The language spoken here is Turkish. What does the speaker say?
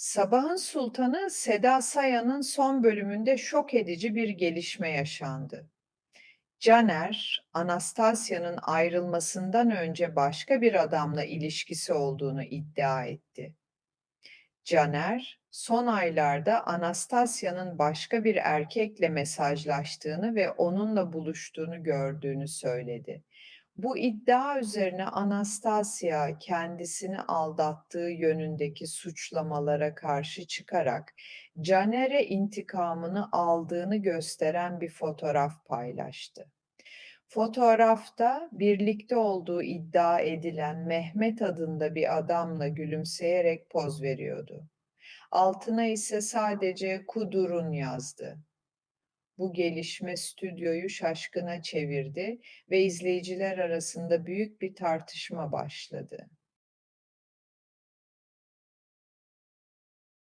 Sabahın Sultanı Seda Sayan'ın son bölümünde şok edici bir gelişme yaşandı. Caner, Anastasya'nın ayrılmasından önce başka bir adamla ilişkisi olduğunu iddia etti. Caner, son aylarda Anastasya'nın başka bir erkekle mesajlaştığını ve onunla buluştuğunu gördüğünü söyledi. Bu iddia üzerine Anastasya kendisini aldattığı yönündeki suçlamalara karşı çıkarak Caner'e intikamını aldığını gösteren bir fotoğraf paylaştı. Fotoğrafta birlikte olduğu iddia edilen Mehmet adında bir adamla gülümseyerek poz veriyordu. Altına ise sadece "Kudurun" yazdı. Bu gelişme stüdyoyu şaşkına çevirdi ve izleyiciler arasında büyük bir tartışma başladı.